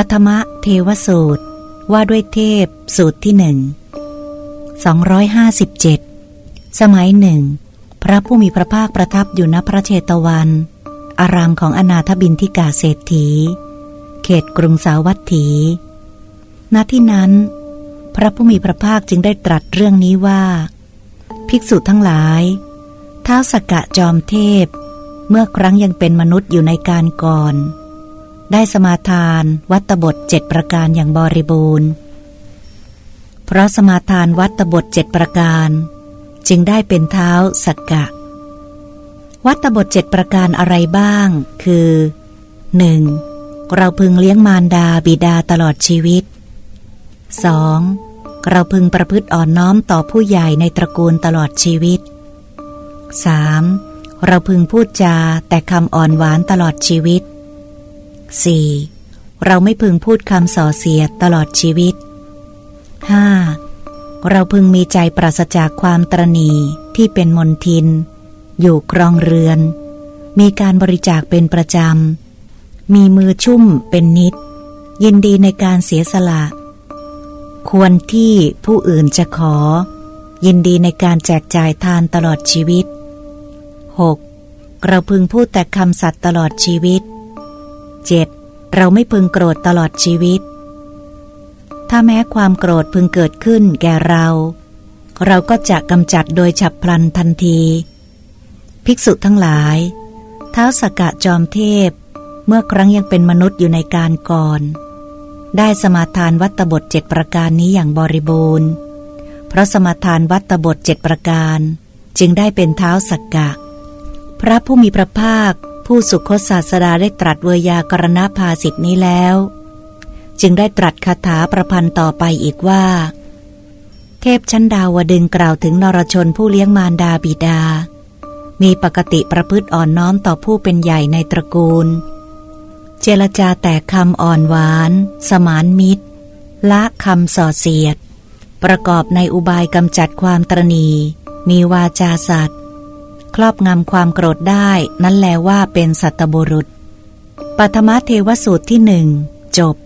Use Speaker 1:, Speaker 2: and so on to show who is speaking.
Speaker 1: ปฐมเทวสูตรว่าด้วยเทพสูตรที่หนึ่ง257 สมัยหนึ่ง พระผู้มีพระภาคประทับอยู่ณพระเชตวัน อารามของอนาถบินทิกาเศรษฐี เขตกรุงสาวัตถี ณที่นั้น พระผู้มีพระภาคจึงได้ตรัสเรื่องนี้ว่า ภิกษุทั้งหลายท้าวสกกะจอมเทพ เมื่อครั้งยังเป็นมนุษย์อยู่ในการก่อน ได้สมาทานวัตบทเจ็ดประการอย่างบริบูรณ์ เพราะสมาทานวัตบทเจ็ดประการ จึงได้เป็นเท้าสักกะ วัตบทเจ็ดประการอะไรบ้าง คือ 1. เราพึงเลี้ยงมารดาบิดาตลอดชีวิต 2. เราพึงประพฤติอ่อนน้อมต่อผู้ใหญ่ในตระกูลตลอดชีวิต 3. เราพึงพูดจาแต่คำอ่อนหวานตลอดชีวิต 4. เราไม่พึงพูดคำส่อเสียดตลอดชีวิต 5. เราพึงมีใจปราศจากความตรณีที่เป็นมนทิน อยู่ครองเรือน มีการบริจาคเป็นประจำ มีมือชุ่มเป็นนิด ยินดีในการเสียสละ ควรที่ผู้อื่นจะขอ ยินดีในการแจกจ่ายทานตลอดชีวิต 6. เราพึงพูดแต่คำสัตย์ตลอดชีวิต 7. เราไม่พึงโกรธตลอดชีวิต ถ้าแม้ความโกรธพึงเกิดขึ้นแก่เรา เราก็จะกำจัดโดยฉับพลันทันที ภิกษุทั้งหลาย เท้าสกกะจอมเทพ เมื่อครั้งยังเป็นมนุษย์อยู่ในการก่อน ได้สมาทานวัตบทเจ็ดประการนี้อย่างบริบูรณ์ เพราะสมาทานวัตบทเจ็ดประการ จึงได้เป็นเท้าสักกะพระผู้มีพระภาค ผู้สุคตศาสดาได้ตรัสเวยากรณภาสิทธินี้แล้ว จึงได้ตรัสคาถาประพันธ์ต่อไปอีกว่า เทพชั้นดาวดึงกล่าวถึงนรชนผู้เลี้ยงมารดาบิดา มีปกติประพฤติอ่อนน้อมต่อผู้เป็นใหญ่ในตระกูล เจรจาแต่คำอ่อนหวาน สมานมิตร ละคำส่อเสียด ประกอบในอุบายกำจัดความตรณี มีวาจาสัตว์ รอบงำความโกรธได้นั้นแลว่าเป็นสัตบุรุษ ปัทมเทวสูตรที่หนึ่งจบ